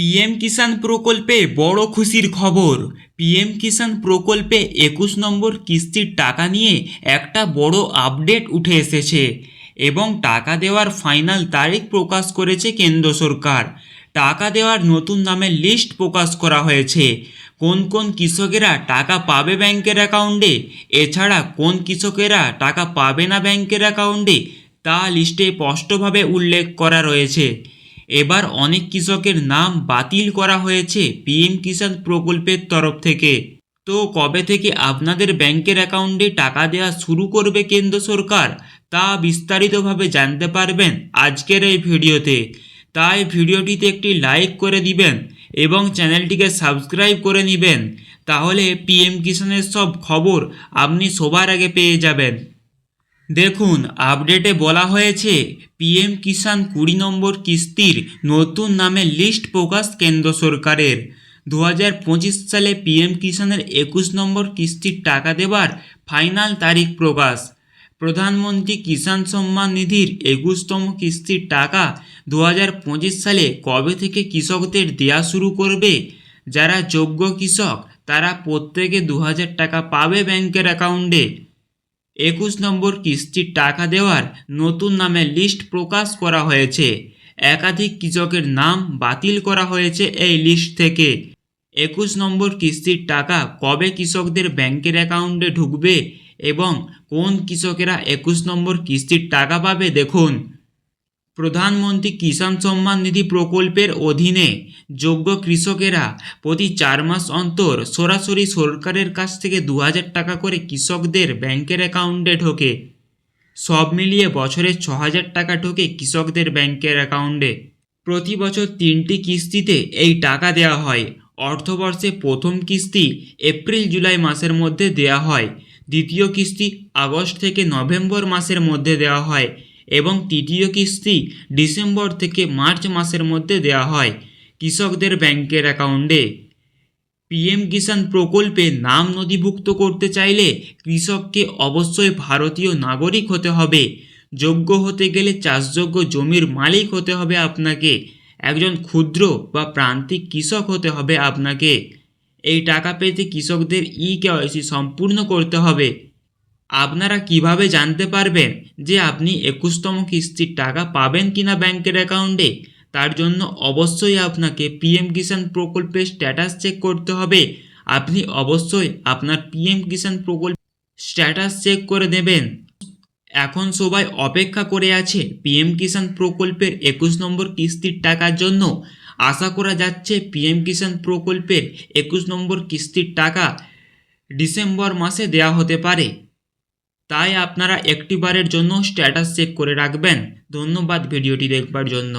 PM কিষাণ প্রকল্পে বড় খুশির খবর। পিএম কিষাণ প্রকল্পে একুশ নম্বর কিস্তির টাকা নিয়ে একটা বড় আপডেট উঠে এসেছে এবং টাকা দেওয়ার ফাইনাল তারিখ প্রকাশ করেছে কেন্দ্র সরকার। টাকা দেওয়ার নতুন নামের লিস্ট প্রকাশ করা হয়েছে। কোন কোন কৃষকেরা টাকা পাবে ব্যাংকের অ্যাকাউন্টে? এছাড়া কোন কৃষকেরা টাকা পাবে না ব্যাংকের অ্যাকাউন্টে? তা লিস্টে স্পষ্টভাবে উল্লেখ করা রয়েছে। এবার অনেক কৃষকের নাম বাতিল করা হয়েছে পিএম কিষাণ প্রকল্পের তরফ থেকে। তো কবে থেকে আপনাদের ব্যাংকের অ্যাকাউন্টে টাকা দেওয়া শুরু করবে কেন্দ্র সরকার, তা বিস্তারিতভাবে জানতে পারবেন আজকের এই ভিডিওতে। তাই ভিডিওটিতে একটি লাইক করে দিবেন এবং চ্যানেলটিকে সাবস্ক্রাইব করে নেবেন, তাহলে পিএম কিষাণের সব খবর আপনি সবার আগে পেয়ে যাবেন। দেখুন, আপডেটে বলা হয়েছে, পিএম কিষাণ কুড়ি নম্বর কিস্তির নতুন নামে লিস্ট প্রকাশ কেন্দ্র সরকারের। দু পঁচিশ সালে পিএম কিষাণের একুশ নম্বর কিস্তির টাকা দেবার ফাইনাল তারিখ প্রকাশ। প্রধানমন্ত্রী কিষাণ সম্মান নিধির একুশতম কিস্তির টাকা দু হাজার পঁচিশ সালে কবে থেকে কৃষকদের দেয়া শুরু করবে? যারা যোগ্য কৃষক, তারা প্রত্যেকে দু হাজার টাকা পাবে ব্যাংকের অ্যাকাউন্টে। একুশ নম্বর কিস্তির টাকা দেওয়ার নতুন নামে লিস্ট প্রকাশ করা হয়েছে। একাধিক কৃষকের নাম বাতিল করা হয়েছে এই লিস্ট থেকে। একুশ নম্বর কিস্তির টাকা কবে কৃষকদের ব্যাংকের অ্যাকাউন্টে ঢুকবে এবং কোন কৃষকেরা একুশ নম্বর কিস্তির টাকা পাবে দেখুন। প্রধানমন্ত্রী কিষাণ সম্মান নিধি প্রকল্পের অধীনে যোগ্য কৃষকেরা প্রতি চার মাস অন্তর সরাসরি সরকারের কাছ থেকে দু হাজার টাকা করে কৃষকদের ব্যাংকের অ্যাকাউন্টে ঢোকে। সব মিলিয়ে বছরে ছ হাজার টাকা ঢোকে কৃষকদের ব্যাংকের অ্যাকাউন্টে। প্রতি বছর তিনটি কিস্তিতে এই টাকা দেওয়া হয়। অর্থবর্ষে প্রথম কিস্তি এপ্রিল জুলাই মাসের মধ্যে দেওয়া হয়। দ্বিতীয় কিস্তি আগস্ট থেকে নভেম্বর মাসের মধ্যে দেওয়া হয়। এবং তৃতীয় কিস্তি ডিসেম্বর থেকে মার্চ মাসের মধ্যে দেওয়া হয় কৃষকদের ব্যাংকের অ্যাকাউন্টে। পিএম কিষাণ প্রকল্পে নাম নথিভুক্ত করতে চাইলে কৃষককে অবশ্যই ভারতীয় নাগরিক হতে হবে। যোগ্য হতে গেলে চাষযোগ্য জমির মালিক হতে হবে আপনাকে। একজন ক্ষুদ্র বা প্রান্তিক কৃষক হতে হবে আপনাকে। এই টাকা পেতে কৃষকদের ই কেওয়াইসি সম্পূর্ণ করতে হবে। আপনারা কীভাবে জানতে পারবেন যে আপনি একুশতম কিস্তির টাকা পাবেন কিনা ব্যাংকের অ্যাকাউন্টে? তার জন্য অবশ্যই আপনাকে পিএম কিষাণ প্রকল্পের স্ট্যাটাস চেক করতে হবে। আপনি অবশ্যই আপনার পিএম কিষাণ প্রকল্প স্ট্যাটাস চেক করে দেবেন এখন সবাই অপেক্ষা করে আছে পিএম কিষাণ প্রকল্পের একুশ নম্বর কিস্তির টাকার জন্য। আশা করা যাচ্ছে পিএম কিষাণ প্রকল্পের একুশ নম্বর কিস্তির টাকা ডিসেম্বর মাসে দেওয়া হতে পারে। তাই আপনারা একটিবারের জন্য স্ট্যাটাস চেক করে রাখবেন। ধন্যবাদ ভিডিওটি দেখবার জন্য।